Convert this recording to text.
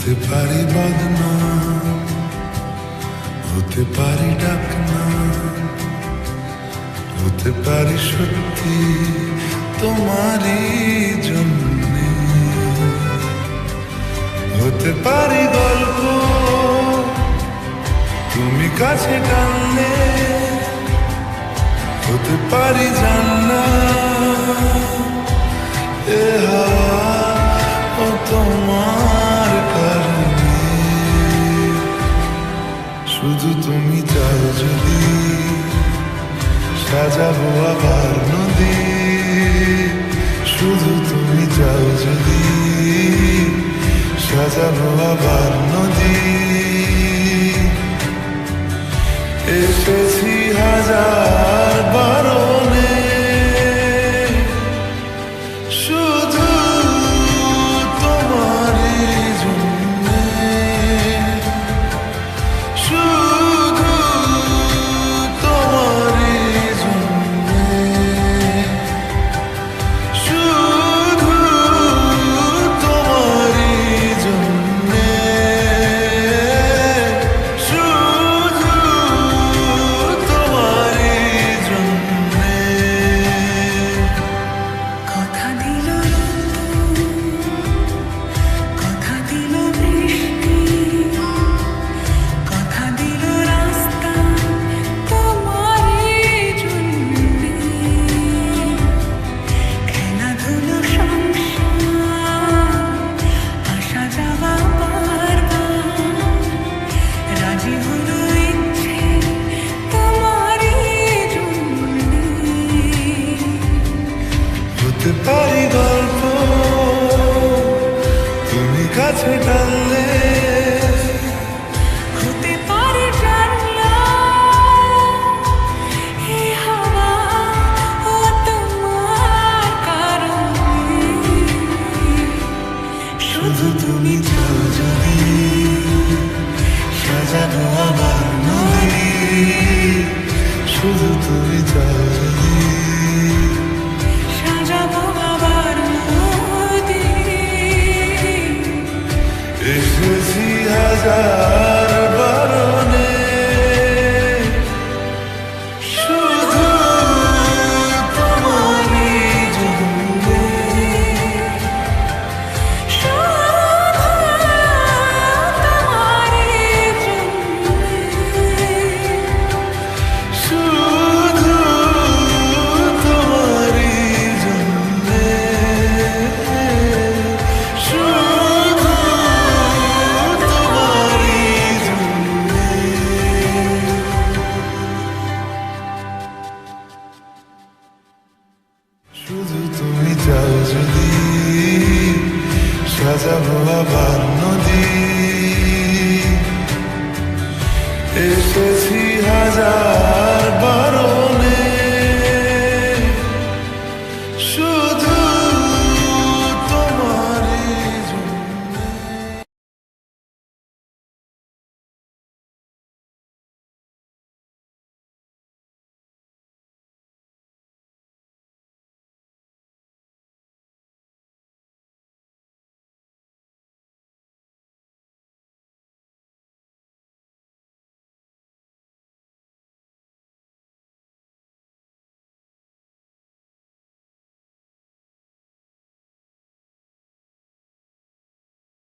হতে পারি বদনা হতে পারি ডাকনা হতে পারি সত্যি তোমারই জন্য। হতে পারি গল্প, তুমি কাছে টানলে। হতে পারি সাজাবো আবার নদী শুধু তুমি যাও যদি। সাজাবো আবার নদী এসেছি হাজার কাছে টানলে। হতে পারে জানলা এই হাওয়া ও তোমার কারণে। শুধু তুমি চাও যদি সাজাবো আবার নদী শুধু তুমি চাও যদি এসেছি শুধু তুমি চাও যদি সাজাবো আবার নদী। এসেছি হাজার